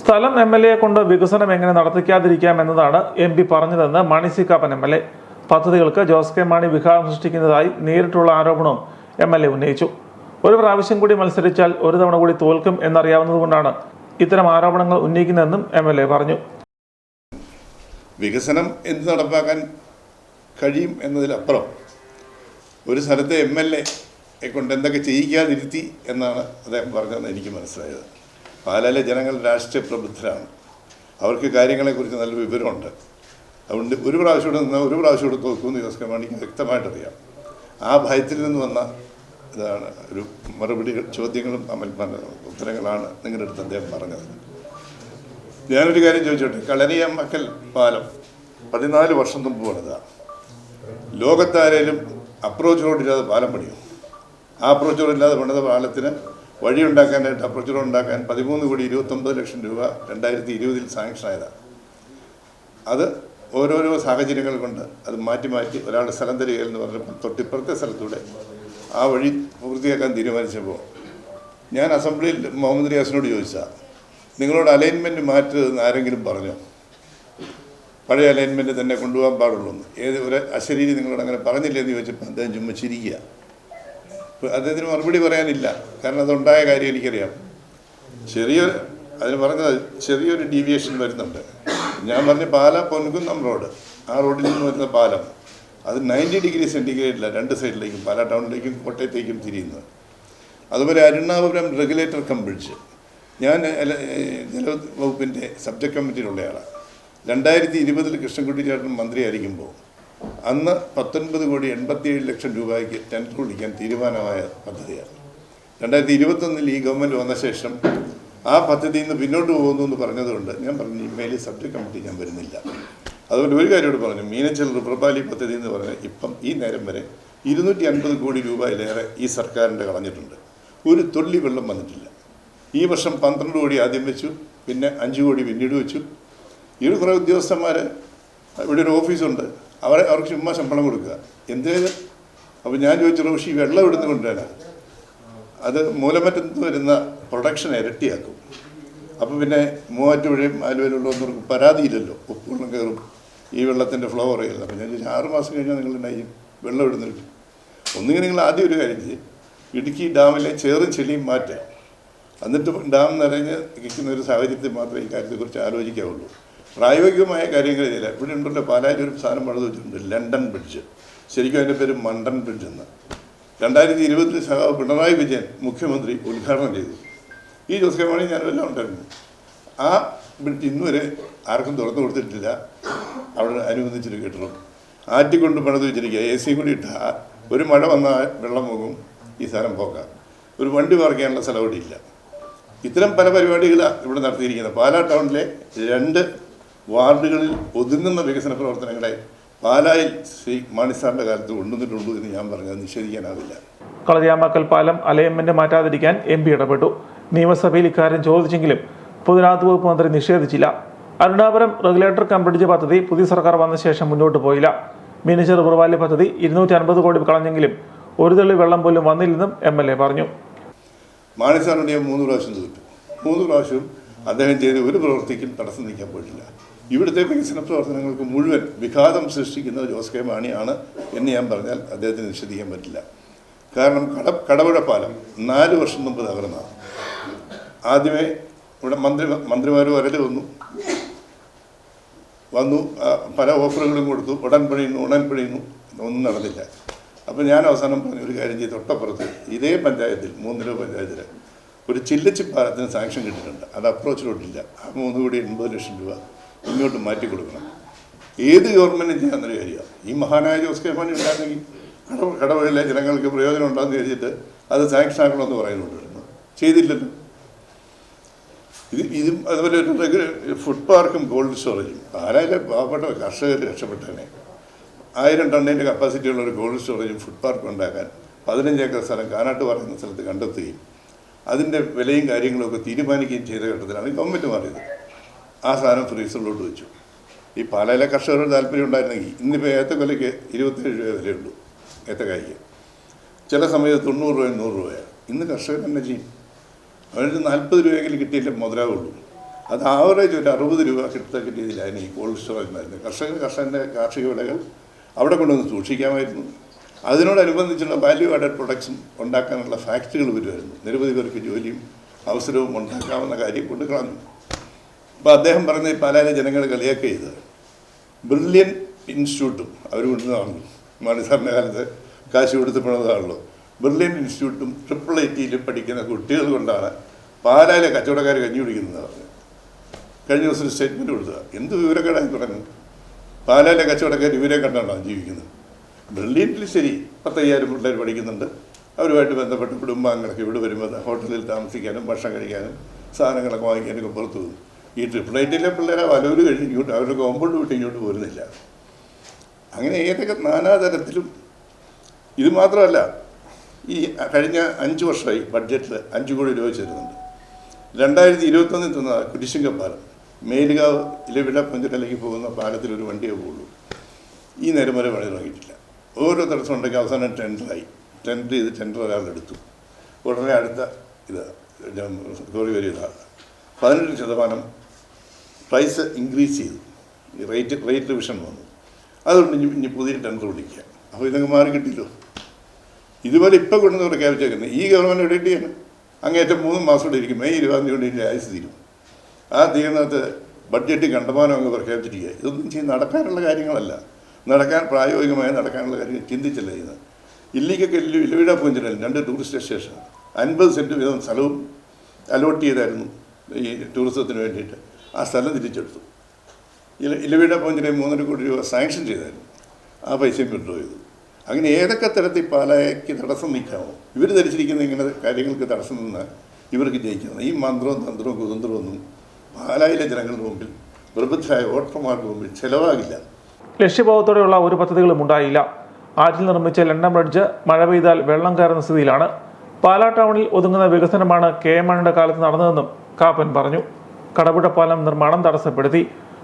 സ്ഥലം M L എയെ കൊണ്ട് വികസനം എങ്ങനെ നടത്തിക്കാതിരിക്കാം എന്നതാണ് എം പി പറഞ്ഞതെന്ന് Mani C Kappan M L A പദ്ധതികൾക്ക് ജോസ് കെ മാണി വിഘാതം സൃഷ്ടിക്കുന്നതായി നേരിട്ടുള്ള ആരോപണവും എം എൽ എ ഉന്നയിച്ചു. ഒരു പ്രാവശ്യം കൂടി മത്സരിച്ചാൽ ഒരു തവണ കൂടി തോൽക്കും എന്നറിയാവുന്നതുകൊണ്ടാണ് ഇത്തരം ആരോപണങ്ങൾ ഉന്നയിക്കുന്നതെന്നും എം എൽ എ പറഞ്ഞു. വികസനം എന്ത് നടപ്പാക്കാൻ കഴിയും എന്നതിലപ്പുറം ഒരു സ്ഥലത്തെ എം എൽ എ കൊണ്ട് എന്തൊക്കെ ചെയ്യിക്കാതിരുത്തി എന്നാണ് അദ്ദേഹം പറഞ്ഞതെന്ന് എനിക്ക് മനസ്സിലായത്. പാലായിലെ ജനങ്ങൾ രാഷ്ട്രീയ പ്രബുദ്ധരാണ്. അവർക്ക് കാര്യങ്ങളെക്കുറിച്ച് നല്ല വിവരമുണ്ട്. അതുകൊണ്ട് ഒരു പ്രാവശ്യം ഇവിടെ നിന്ന് ഒരു പ്രാവശ്യം ഇവിടെ തോക്കുമെന്ന് ജോസ് കെ വ്യക്തമായിട്ടറിയാം. ആ ഭയത്തിൽ നിന്ന് വന്ന ഇതാണ് ഒരു മറുപടി ചോദ്യങ്ങളും അമൽ ഉത്തരങ്ങളാണ് നിങ്ങളുടെ അടുത്ത് അദ്ദേഹം പറഞ്ഞത്. ഞാനൊരു കാര്യം ചോദിച്ചോട്ടെ? കളരിയമ്മക്കൽ പാലം പതിനാല് വർഷം മുമ്പ് പണിതാണ് ലോകത്താരേലും അപ്രോച്ച് റോഡില്ലാതെ പാലം പണിയും. ആ അപ്രോച്ച് റോഡില്ലാതെ പണിത പാലത്തിന് വഴിയുണ്ടാക്കാനായിട്ട് അപ്രോച്ച് റോഡ് ഉണ്ടാക്കാൻ പതിമൂന്ന് കോടി ഇരുപത്തൊമ്പത് ലക്ഷം രൂപ രണ്ടായിരത്തി ഇരുപതിൽ സാങ്ഷൻ ആയതാണ് അത് ഓരോരോ സാഹചര്യങ്ങൾ കൊണ്ട് അത് മാറ്റി മാറ്റി ഒരാളുടെ സ്ഥലം തരിക എന്ന് പറഞ്ഞപ്പോൾ തൊട്ടിപ്പുറത്തെ സ്ഥലത്തൂടെ ആ വഴി പൂർത്തിയാക്കാൻ തീരുമാനിച്ചപ്പോൾ ഞാൻ അസംബ്ലിയിൽ മുഹമ്മദ് റിയാസിനോട് ചോദിച്ചാൽ നിങ്ങളോട് അലൈൻമെന്റ് മാറ്റരുതെന്ന് ആരെങ്കിലും പറഞ്ഞോ? പഴയ അലൈൻമെന്റ് തന്നെ കൊണ്ടുപോകാൻ പാടുള്ളൂ ഏത് ഒരു അശരീരി നിങ്ങളോട് അങ്ങനെ പറഞ്ഞില്ലേ? എന്ന് ചോദിച്ചപ്പോൾ അദ്ദേഹം ചുമ്മാ ചിരിക്കുക അദ്ദേഹത്തിന് മറുപടി പറയാനില്ല. കാരണം അതുണ്ടായ കാര്യം എനിക്കറിയാം. ചെറിയ അതിന് പറഞ്ഞത് ചെറിയൊരു ഡീവിയേഷൻ വരുന്നുണ്ട്. ഞാൻ പറഞ്ഞ പാല പൊൻകുന്നം റോഡ് ആ റോഡിൽ നിന്ന് വരുന്ന പാലം. അത് നയന്റി ഡിഗ്രി സെന്റിഗ്രേഡില്ല രണ്ട് സൈഡിലേക്കും പാല ടൗണിലേക്കും കോട്ടയത്തേക്കും തിരിയുന്നത്. അതുപോലെ അരുണാപുരം റെഗുലേറ്റർ കം ബ്രിഡ്ജ് ഞാൻ എല- ജല വകുപ്പിന്റെ സബ്ജക്ട് കമ്മിറ്റിയിലുള്ളയാളാണ് രണ്ടായിരത്തി ഇരുപതിൽ കൃഷ്ണൻകുട്ടി ചേട്ടൻ മന്ത്രിയായിരിക്കുമ്പോൾ അന്ന് പത്തൊൻപത് കോടി എൺപത്തിയേഴ് ലക്ഷം രൂപയ്ക്ക് ടെൻഡർ വിളിക്കാൻ തീരുമാനമായ പദ്ധതിയാണ് രണ്ടായിരത്തി ഇരുപത്തൊന്നിൽ ഈ ഗവൺമെന്റ് വന്ന ശേഷം ആ പദ്ധതിയിൽ നിന്ന് പിന്നോട്ട് പോകുന്നു എന്ന് പറഞ്ഞതുകൊണ്ട് ഞാൻ പറഞ്ഞു ഇമെയിൽ സബ്ജക്ട് കമ്മിറ്റി ഞാൻ വരുന്നില്ല. അതുകൊണ്ട് ഒരു കാര്യമോട് പറഞ്ഞു മീനച്ചൽ റിപ്രപാലി പദ്ധതി എന്ന് പറഞ്ഞാൽ ഇപ്പം ഈ നേരം വരെ ഇരുന്നൂറ്റി അൻപത് കോടി രൂപയിലേറെ ഈ സർക്കാരിന്റെ കളഞ്ഞിട്ടുണ്ട്. ഒരു തുള്ളി വെള്ളം വന്നിട്ടില്ല. ഈ വർഷം പന്ത്രണ്ട് കോടി ആദ്യം വെച്ചു പിന്നെ അഞ്ച് കോടി പിന്നീട് വെച്ചു. ഈ കുറേ ഉദ്യോഗസ്ഥന്മാർ ഇവിടെ ഒരു ഓഫീസുണ്ട് അവരെ അവർക്ക് ചുമ്മാ ശമ്പളം കൊടുക്കുക. എന്തേത് അപ്പോൾ ഞാൻ ചോദിച്ചു റോഷി ഈ വെള്ളം ഇടുന്ന കൊണ്ടുവരാനാണ് അത് മൂലമറ്റത്ത് വരുന്ന പ്രൊഡക്ഷൻ ഇരട്ടിയാക്കും. അപ്പോൾ പിന്നെ മൂവാറ്റുപുഴയും ആലുവയിലുള്ളവർക്ക് പരാതിയില്ലല്ലോ. ഉപ്പുവെള്ളം കയറും ഈ വെള്ളത്തിന്റെ ഫ്ലോ കുറയില്ല അപ്പോൾ ഞാൻ ചോദിച്ചു ആറ് മാസം കഴിഞ്ഞാൽ നിങ്ങൾ ഉണ്ടായി വെള്ളം ഇടുന്നില്ല ഒന്നുകിൽ നിങ്ങൾ ആദ്യം ഒരു കാര്യം ചെയ്യും. ഇടുക്കി ഡാമിലെ ചേറും ചെളിയും മാറ്റുക എന്നിട്ട് ഡാം നിറഞ്ഞ് നിൽക്കുന്ന ഒരു സാഹചര്യത്തിൽ മാത്രമേ ഈ കാര്യത്തെക്കുറിച്ച് ആലോചിക്കാവുള്ളൂ. പ്രായോഗികമായ കാര്യങ്ങളില്ല ഇവിടെ ഉണ്ടല്ലോ പാലായിൽ ഒരു സാധനം പണിത് വെച്ചിട്ടുണ്ട് ലണ്ടൻ ബ്രിഡ്ജ്. ശരിക്കും അതിന്റെ പേര് മണ്ടൻ ബ്രിഡ്ജ് എന്ന്. രണ്ടായിരത്തി ഇരുപതിൽ സഹാവ് പിണറായി വിജയൻ മുഖ്യമന്ത്രി ഉദ്ഘാടനം ചെയ്തു. ഈ ജോസ് കെ ഞാനെല്ലാം ഉണ്ടായിരുന്നു. ആ ബ്രിഡ്ജ് ഇന്നുവരെ ആർക്കും തുറന്നു കൊടുത്തിട്ടില്ല. അവിടെ അനുബന്ധിച്ചൊരു കെട്ടിടം ആറ്റിക്കൊണ്ട് പണിത് വെച്ചിരിക്കുക എ സി കൂടി ഇട്ട ഒരു മഴ വന്നാൽ വെള്ളം പോകും ഈ സാധനം പോക്കാം. ഒരു വണ്ടി പാർക്ക് സ്ഥലം ഇവിടെ ഇല്ല. ഇത്തരം പല പരിപാടികളാണ് ഇവിടെ നടത്തിയിരിക്കുന്നത്. പാലാ ടൗണിലെ രണ്ട് വാർഡുകളിൽ ഒതുങ്ങുന്ന വികസന പ്രവർത്തനങ്ങളെ പാലായിൽ ശ്രീ മാണിസാറിന്റെ കാലത്ത് കൊണ്ടുവന്നിട്ടുണ്ട് എന്ന് ഞാൻ പറഞ്ഞത് നിഷേധിക്കാനാവില്ല. കളരിയാമക്കൽ പാലം അലൈൻമെന്റ് മാറ്റാതിരിക്കാൻ എം പി ഇടപെട്ടു. നിയമസഭയിൽ ഇക്കാര്യം ചോദിച്ചെങ്കിലും പൊതുജനാത്ത് വകുപ്പ് മന്ത്രി നിഷേധിച്ചില്ല. അരുണാപുരം റെഗുലേറ്റർ കം ബ്രിഡ്ജ് പദ്ധതി പുതിയ സർക്കാർ വന്ന ശേഷം മുന്നോട്ട് പോയില്ല. മിനിച്ചർ റിവർവാലി പദ്ധതി ഇരുന്നൂറ്റി അൻപത് കോടി കളഞ്ഞെങ്കിലും ഒരു തള്ളി വെള്ളം പോലും വന്നില്ലെന്നും എം എൽ എ പറഞ്ഞു. മാണിസാറിന്റെ മൂന്ന് പ്രാവശ്യം തോറ്റു. മൂന്ന് പ്രാവശ്യം അദ്ദേഹം ചെയ്ത ഒരു പ്രവൃത്തിക്കും തടസ്സം നിൽക്കാൻ പോയിട്ടില്ല. ഇവിടുത്തെ വികസന പ്രവർത്തനങ്ങൾക്ക് മുഴുവൻ വിഘാതം സൃഷ്ടിക്കുന്ന ജോസ് കെ മാണിയാണ് എന്ന് ഞാൻ പറഞ്ഞാൽ അദ്ദേഹത്തിന് നിഷേധിക്കാൻ പറ്റില്ല. കാരണം കട കടപുഴപ്പാലം പാലം നാല് വർഷം മുമ്പ് തകർന്നതാണ്. ആദ്യമേ ഇവിടെ മന്ത്രി മന്ത്രിമാർ വരൽ വന്നു. വന്നു പല ഓഫറുകളും കൊടുത്തു. ഉടൻ പിഴയുന്നു ഉടൻ പിഴയുന്നു. ഒന്നും നടന്നില്ല. അപ്പോൾ ഞാൻ അവസാനം പറഞ്ഞ ഒരു കാര്യം ചെയ്ത് തൊട്ടപ്പുറത്ത് ഇതേ പഞ്ചായത്തിൽ മൂന്നിലോ പഞ്ചായത്തിൽ ഒരു ചില്ലച്ചിപ്പാലത്തിന് സാങ്ഷൻ കിട്ടിയിട്ടുണ്ട്. അത് അപ്രോച്ച് റോഡില്ല ആ മൂന്ന് കോടി എൺപത് ലക്ഷം രൂപ ഇങ്ങോട്ട് മാറ്റി കൊടുക്കണം. ഏത് ഗവൺമെന്റും ചെയ്യാവുന്നൊരു കാര്യമാണ്. ഈ മഹാനായ ജോസ് കെ മാണി ഉണ്ടായിരുന്നെങ്കിൽ കട കടവയിലെ ജനങ്ങൾക്ക് പ്രയോജനം ഉണ്ടാകുന്ന ചോദിച്ചിട്ട് അത് സാങ്ഷൻ ആക്കണമെന്ന് പറയുന്നുണ്ടായിരുന്നു ചെയ്തില്ലല്ലോ. ഇത് ഇതും അതുപോലെ ഒരു ഫുഡ് പാർക്കും കോൾഡ് സ്റ്റോറേജും ആരായാലും പാവപ്പെട്ട കർഷകർ രക്ഷപ്പെട്ടനെ. ആയിരം ടണ്ണിന്റെ കപ്പാസിറ്റിയുള്ള ഒരു കോൾഡ് സ്റ്റോറേജും ഫുഡ് പാർക്കും ഉണ്ടാക്കാൻ പതിനഞ്ച് ഏക്കർ സ്ഥലം കാനാട്ട് പറയുന്ന സ്ഥലത്ത് കണ്ടെത്തുകയും അതിന്റെ വിലയും കാര്യങ്ങളും ഒക്കെ തീരുമാനിക്കുകയും ചെയ്ത ഘട്ടത്തിലാണ് ഗവൺമെന്റ് മാറിയത്. ആ സാധനം ഫ്രീസറിലോട്ട് വെച്ചു. ഈ പാലയിലെ കർഷകരുടെ താല്പര്യം ഉണ്ടായിരുന്നെങ്കിൽ ഇന്നിപ്പോൾ ഏത്തക്കൊലയ്ക്ക് ഇരുപത്തേഴ് രൂപ വിലയുള്ളൂ ഏത്തക്കായ്ക്ക് ചില സമയത്ത് തൊണ്ണൂറ് രൂപയും നൂറ് രൂപയാണ് ഇന്ന് കർഷകർ തന്നെ ചെയ്യും? അവർക്ക് നാൽപ്പത് രൂപയെങ്കിലും കിട്ടിയില്ലേ മുതലാവുള്ളൂ. അത് ആവറേജ് ഒരു അറുപത് രൂപ കിട്ടത്തക്ക രീതിയിലായിരുന്നു ഈ കോൾഡ് സ്റ്റോറേജ് മരുന്ന് കർഷകർ കർഷകന്റെ കാർഷിക വിളകൾ അവിടെ കൊണ്ടുവന്ന് സൂക്ഷിക്കാമായിരുന്നു. അതിനോടനുബന്ധിച്ചുള്ള വാല്യൂ ആഡഡ് പ്രൊഡക്ഷൻ ഉണ്ടാക്കാനുള്ള ഫാക്ടറികൾ വരുമായിരുന്നു. നിരവധി പേർക്ക് ജോലിയും അവസരവും ഉണ്ടാക്കാവുന്ന കാര്യം കൊണ്ട് കളഞ്ഞു. അപ്പോൾ അദ്ദേഹം പറഞ്ഞ പാലായിലെ ജനങ്ങൾ കളിയൊക്കെ ചെയ്തത് ബ്രില്യൻ ഇൻസ്റ്റിറ്റ്യൂട്ടും അവർ കൊണ്ടുവന്നതാണല്ലോ മാണി സാറിന്റെ കാലത്ത് കാശ് കൊടുത്ത് പോണതാണല്ലോ. ബ്രില്യൻ ഇൻസ്റ്റിറ്റ്യൂട്ടും ട്രിപ്പിൾ ഐ ടിയിൽ പഠിക്കുന്ന കുട്ടികൾ കൊണ്ടാണ് പാലായിലെ കച്ചവടക്കാർ കഞ്ഞി കുടിക്കുന്നത് പറഞ്ഞു കഴിഞ്ഞ ദിവസം ഒരു സ്റ്റേറ്റ്മെന്റ് കൊടുത്തത്. എന്ത് വിവരക്കേടായി തുടങ്ങി പാലായിലെ കച്ചവടക്കാർ ഇവരെ കണ്ടാണോ ജീവിക്കുന്നത്? ബ്രില്യന്റിൽ ശരി. പത്തയ്യായിരം പിള്ളേർ പഠിക്കുന്നുണ്ട്. അവരുമായിട്ട് ബന്ധപ്പെട്ട് കുടുംബാംഗങ്ങളൊക്കെ ഇവിടെ വരുമ്പോൾ ഹോട്ടലിൽ താമസിക്കാനും ഭക്ഷണം കഴിക്കാനും സാധനങ്ങളൊക്കെ വാങ്ങിക്കാനൊക്കെ പുറത്തു പോകും ഈ ട്രിപ്പിൾ ഐറ്റിലെ പിള്ളേരെ വലൂര് കഴിഞ്ഞ് ഇങ്ങോട്ട് അവരുടെ കോമ്പൗണ്ട് വിട്ട് ഇങ്ങോട്ട് പോരുന്നില്ല. അങ്ങനെ ഏതൊക്കെ നാനാതരത്തിലും ഇത് മാത്രമല്ല ഈ കഴിഞ്ഞ അഞ്ച് വർഷമായി ബഡ്ജറ്റിൽ അഞ്ച് കോടി രൂപ ചേരുന്നുണ്ട്. രണ്ടായിരത്തി ഇരുപത്തൊന്നിൽ തന്ന കുരിശുങ്ക പാലം മേലുകാവ് ഇലവിട പഞ്ചിലേക്ക് പോകുന്ന പാലത്തിൽ ഒരു വണ്ടിയേ പോകുള്ളൂ ഈ നേരം വരെ പണി തുടങ്ങിയിട്ടില്ല ഓരോ തടസ്സം ഉണ്ടെങ്കിൽ അവസാനം ടെൻഡറായി. ടെൻഡർ ചെയ്ത് ടെൻഡർ ഒരാളെടുത്തു ഉടനെ അടുത്ത ഇത് തോറി വരിക പതിനെട്ട് ശതമാനം പ്രൈസ് ഇൻക്രീസ് ചെയ്തു. റേറ്റ് റേറ്റ് റിവിഷൻ വന്നു. അതുകൊണ്ട് ഇനി ഇനി പുതിയ ടെൻഡർ വിളിക്കുക അപ്പോൾ ഇതങ്ങ് മാറി കിട്ടിയല്ലോ. ഇതുപോലെ ഇപ്പോൾ കൊണ്ടുവന്ന് പ്രഖ്യാപിച്ചേക്കുന്നത് ഈ ഗവൺമെന്റ് ചെയ്യണം. അങ്ങേറ്റം മൂന്ന് മാസം കൂടെ ഇരിക്കും. മെയ് ഇരുപതാം തീയതി കൊണ്ട് ആയുസ് തീരും. ആ തീരുന്നകത്ത് ബഡ്ജറ്റ് കണ്ടമാനം അങ്ങ് പ്രഖ്യാപിച്ചിരിക്കുക. ഇതൊന്നും ചെയ്ത് നടക്കാനുള്ള കാര്യങ്ങളല്ല. നടക്കാൻ പ്രായോഗികമായി നടക്കാനുള്ള കാര്യങ്ങൾ ചിന്തിച്ചല്ല ചെയ്യുന്നത്. ഇല്ലിക്കൊക്കെ ഇലവിട പൂഞ്ചിനും രണ്ട് ടൂറിസ്റ്റ് സ്റ്റേഷൻ അൻപത് സെന്റ് വീതം സ്ഥലവും അലോട്ട് ചെയ്തായിരുന്നു ഈ ടൂറിസത്തിന് വേണ്ടിയിട്ട്. ആ സ്ഥലം തിരിച്ചെടുത്തു. ഇല ഇലവിയുടെ പൂഞ്ചിറയിൽ മൂന്നര കോടി രൂപ സാങ്ഷൻ ചെയ്തായിരുന്നു. ആ പൈസയും വിഡ്രോ ചെയ്തു. അങ്ങനെ ഏതൊക്കെ തരത്തിൽ പാലായ്ക്ക് തടസ്സം നിൽക്കാമോ ഇവർ ധരിച്ചിരിക്കുന്ന ഇങ്ങനെ കാര്യങ്ങൾക്ക് തടസ്സം നിന്ന് ഇവർക്ക് ജയിക്കുന്നത് ഈ മന്ത്രവും തന്ത്രവും കുതന്ത്രവും ഒന്നും പാലായിലെ ജനങ്ങളുടെ മുമ്പിൽ പ്രബുദ്ധരായ വോട്ടർമാർക്ക് മുമ്പിൽ ചിലവാകില്ല. ലക്ഷ്യബോധത്തോടെയുള്ള ഒരു പദ്ധതികളും ഉണ്ടായില്ല. ആറ്റിൽ നിർമ്മിച്ച ലണ്ടൻ ബ്രിഡ്ജ് മഴ പെയ്താൽ വെള്ളം കയറുന്ന സ്ഥിതിയിലാണ്. പാലാ ടൗണിൽ ഒതുങ്ങുന്ന വികസനമാണ് കെ എം മണിയുടെ കാലത്ത് നടന്നതെന്നും കാപ്പൻ പറഞ്ഞു. കടപുഴ പാലം നിർമ്മാണം തടസ്സപ്പെടുത്തി.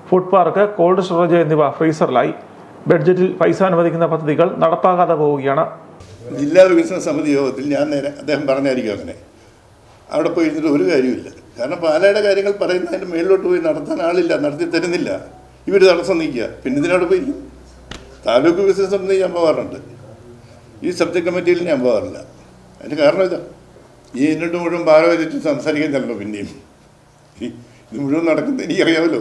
ഫുഡ് പാർക്ക് കോൾഡ് സ്റ്റോറേജ് എന്നിവ ഫ്രീസറിലായി. ബഡ്ജറ്റിൽ പൈസ അനുവദിക്കുന്ന പദ്ധതികൾ നടപ്പാകാതെ പോവുകയാണ്. ജില്ലാ വികസന സമിതി യോഗത്തിൽ ഞാൻ നേരെ അദ്ദേഹം പറഞ്ഞായിരിക്കും അങ്ങനെ. അവിടെ പോയി ഇരുന്നിട്ട് ഒരു കാര്യമില്ല കാരണം പാലയുടെ കാര്യങ്ങൾ പറയുന്നതിന്റെ മേളിലോട്ട് പോയി നടത്താൻ ആളില്ല നടത്തി തരുന്നില്ല. ഇവർ തടസ്സം നീക്കുക. പിന്നെ ഇതിനവിടെ പോയി താലൂക്ക് വികസന സമിതി ഞാൻ പോകാറുണ്ട് ഈ സബ്ജക്ട് കമ്മിറ്റിയിൽ ഞാൻ പോകാറില്ല അതിന് കാരണം ഇതാ. ഈ എന്നിട്ട് മുഴുവൻ വെച്ചിട്ട് സംസാരിക്കാൻ ചിലപ്പോൾ പിന്നെയും. ഇത് മുഴുവൻ നടക്കുന്നത് എനിക്കറിയാമല്ലോ.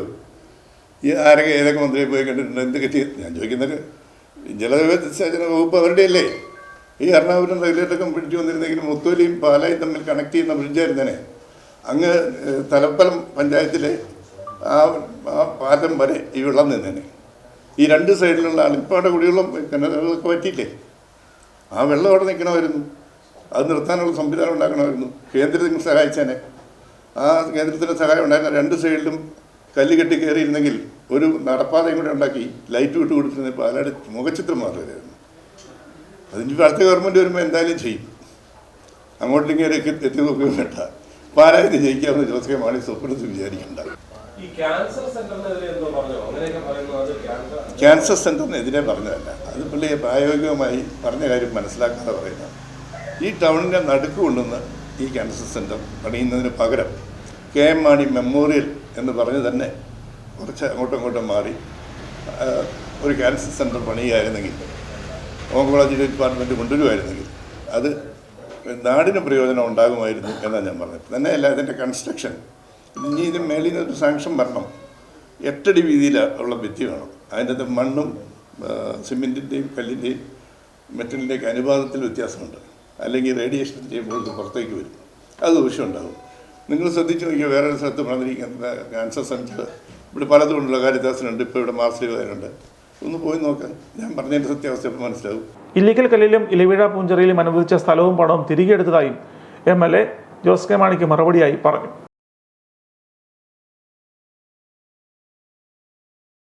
ഈ ആരൊക്കെ ഏതൊക്കെ മന്ത്രിയെ പോയി കണ്ടിട്ടുണ്ട് എന്ത് ചെയ്ത്? ഞാൻ ചോദിക്കുന്നത് ജലവിസർജന വകുപ്പ് അവരുടെ അല്ലേ ഈ എറണാകുളം റെഗുലേറ്റർ പിടിച്ചു വന്നിരുന്നെങ്കിൽ മുത്തോലിയും പാലായും തമ്മിൽ കണക്ട് ചെയ്യുന്ന ബ്രിഡ്ജായിരുന്നേനെ. അങ്ങ് തലപ്പലം പഞ്ചായത്തിലെ ആ ആ പാലം വരെ ഈ വെള്ളം നിന്നേനെ. ഈ രണ്ട് സൈഡിലുള്ള അളിപ്പാടെ കുടിവെള്ളം കിണറുകളൊക്കെ പറ്റിയില്ലേ ആ വെള്ളം അവിടെ നിൽക്കണമായിരുന്നു. അത് നിർത്താനുള്ള സംവിധാനം ഉണ്ടാക്കണമായിരുന്നു. കേന്ദ്രത്തിന് സഹായിച്ചേനെ. ആ കേന്ദ്രത്തിന്റെ സഹായം ഉണ്ടായിരുന്ന രണ്ട് സൈഡിലും കല്ല് കെട്ടി കയറിയിരുന്നെങ്കിൽ ഒരു നടപ്പാതയും കൂടെ ഉണ്ടാക്കി ലൈറ്റ് വിട്ട് കൊടുത്തിരുന്ന പാലാട് മുഖചിത്രം മാറുകയായിരുന്നു അതിന്റെ അടുത്ത ഗവൺമെന്റ് വരുമ്പോൾ എന്തായാലും ചെയ്യും. അങ്ങോട്ടും ഇങ്ങനെയൊക്കെ എത്തി നോക്കുകയും വേണ്ട. പാലായത് ജയിക്കാമെന്ന് ജോസഫ് മാണി സ്വപ്നത്തിൽ വിചാരിക്കണ്ട. ക്യാൻസർ സെന്ററിനെതിരെ പറഞ്ഞതല്ല. അത് പുള്ളിയെ പ്രായോഗികമായി പറഞ്ഞ കാര്യം മനസ്സിലാക്കാതെ പറയുന്നത് ഈ ടൗണിന്റെ നടുക്ക് കൊണ്ടുവന്ന് ഈ ക്യാൻസർ സെന്റർ പണിയുന്നതിന് പകരം കെ എം മാണി മെമ്മോറിയൽ എന്ന് പറഞ്ഞ് തന്നെ കുറച്ച് അങ്ങോട്ടും ഇങ്ങോട്ടും മാറി ഒരു ക്യാൻസർ സെന്റർ പണിയുകയായിരുന്നെങ്കിൽ ഓങ്കോളജി ഡിപ്പാർട്ട്മെന്റ് കൊണ്ടുവരുമായിരുന്നെങ്കിൽ അത് നാടിന് പ്രയോജനം ഉണ്ടാകുമായിരുന്നു എന്നാണ് ഞാൻ പറഞ്ഞത്. തന്നെയല്ല ഇതിന്റെ കൺസ്ട്രക്ഷൻ ഇനി ഇത് മേളിൽ നിന്ന് ഒരു സാങ്ഷൻ വരണം. എട്ടടി വീതിയിൽ ഉള്ള ഭിത്തി വേണം. അതിന്റെ മണ്ണും സിമെന്റിന്റെയും കല്ലിന്റെയും മെറ്റലിന്റെയൊക്കെ അനുപാതത്തിൽ വ്യത്യാസമുണ്ട്. അല്ലെങ്കിൽ റേഡിയേഷൻ ചെയ്യുമ്പോൾ പുറത്തേക്ക് വരും. അത് ദൂഷ്യം ഉണ്ടാകും. നിങ്ങൾ ശ്രദ്ധിച്ചു നോക്കിയാൽ വേറൊരു സ്ഥലത്ത് പറഞ്ഞിരിക്കുന്ന ക്യാൻസർ സെന്റർ ഇവിടെ പലതുകൊണ്ടുള്ള കാര്യദാസനുണ്ട് ഇപ്പോൾ ഇവിടെ മാർസിലുകാരുണ്ട്. ഒന്ന് പോയി നോക്കാം. ഞാൻ പറഞ്ഞതിന്റെ സത്യാവസ്ഥ ഇപ്പോൾ മനസ്സിലാവും? ഇല്ലിക്കൽ കല്ലിലും ഇലവിഴ പൂഞ്ചറയിലും അനുവദിച്ച സ്ഥലവും പണവും തിരികെ എടുത്തതായും M L A Jose K മാണിക്ക് മറുപടിയായി പറഞ്ഞു.